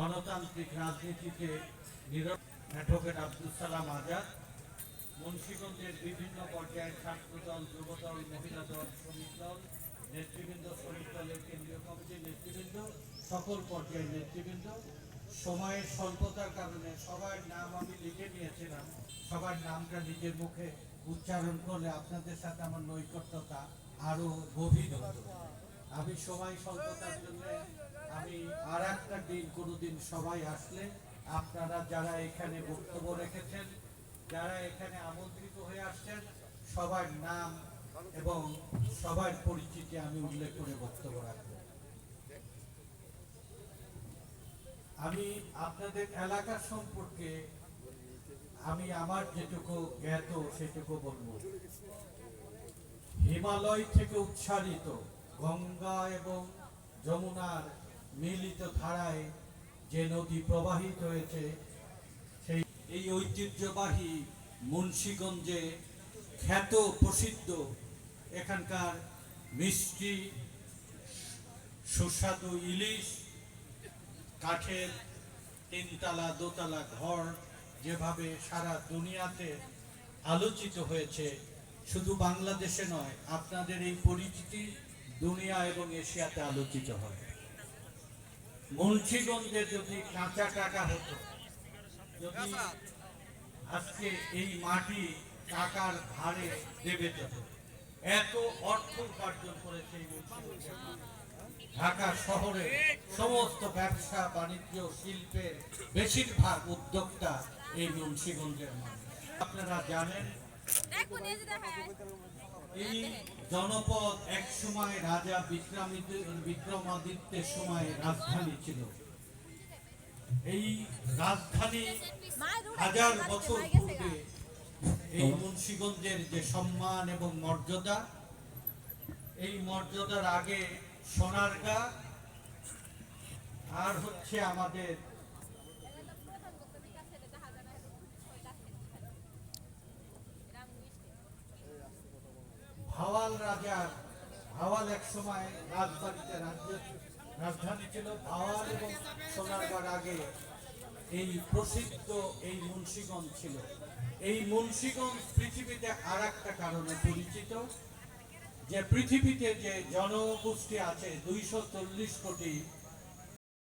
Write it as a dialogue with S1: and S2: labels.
S1: গণতান্ত্রিক রাজনীতিতে অ্যাডভোকেট আব্দুল সালাম আজাদ, মুন্সিগঞ্জের বিভিন্ন পর্যায়ের ছাত্রদল, যুবদল মহিলা দল শ্রমিক দল নেতৃবৃন্দ, শ্রমিক দলের কেন্দ্রীয় কমিটির নেতৃবৃন্দ, সকল পর্যায়ের নেতৃবৃন্দ, সময়ের স্বল্পতার কারণে সবার নাম আমি লিখে নিয়েছিলাম। সবার নামটা নিজের মুখে উচ্চারণ করলে আপনাদের সাথে আমার নৈকট্যতা আরও গভীর হতো। আমি সময় স্বল্পতার জন্য আমি আর একটা দিন কোনোদিন সবাই আসলে আপনারা যারা এখানে বক্তব্য রেখেছেন, যারা এখানে আমন্ত্রিত হয়ে আসছেন, সবার নাম এবং সবার পরিচিতি আমি উল্লেখ করে বক্তব্য রাখব। আমি আপনাদের এলাকা সম্পর্কে আমি আমার যেটুকু জ্ঞাত, সেটুকু বলব। হিমালয় থেকে উচ্চারিত গঙ্গা এবং যমুনার মিলিত ধারায় যে নদী প্রবাহিত হয়েছে, সেই, এই ঐতিহ্যবাহী মুন্সীগঞ্জে খ্যাত প্রসিদ্ধ এখানকার মিষ্টি, সুস্বাদু ইলিশ, কাঠের তিনতলা, দোতলা ঘর যেভাবে সারা দুনিয়াতে আলোচিত হয়েছে, শুধু বাংলাদেশে নয়, আপনাদের এই পরিচিতি দুনিয়া এবং এশিয়াতে আলোচিত হয় মুন্সিগঞ্জে যদি কাঁচা টাকা হতো যদি আজকে এই মাটি টাকার ধারে দেবে যেত এত অর্থ উপার্জন করেছে। ঢাকা শহরে সমস্ত ব্যবসা বাণিজ্য শিল্পের বেশিরভাগ উদ্যোক্তা এই মুন্সিগঞ্জের মানুষ আপনারা জানেন
S2: এই
S1: জনপদ এক সময় রাজা বিক্রমিত- বিক্রমাদিত্যের সময় রাজধানী ছিল। এই রাজধানী হাজার বছর পূর্বে এই মুন্সিগঞ্জের যে সম্মান এবং মর্যাদা, এই মর্যাদার আগে সোনারগা, আর হচ্ছে আমাদের ভাওয়াল রাজার ভাওয়াল এক সময় রাজবাড়িতে রাজধানী ছিল ভাওয়াল এবং সোনারগাঁর আগে এই প্রসিদ্ধ এই মুন্সীগঞ্জ ছিল। এই মুন্সীগঞ্জ পৃথিবীতে আর একটা কারণে পরিচিত, যে পৃথিবীতে যে জনগোষ্ঠী আছে দুইশো চল্লিশ কোটি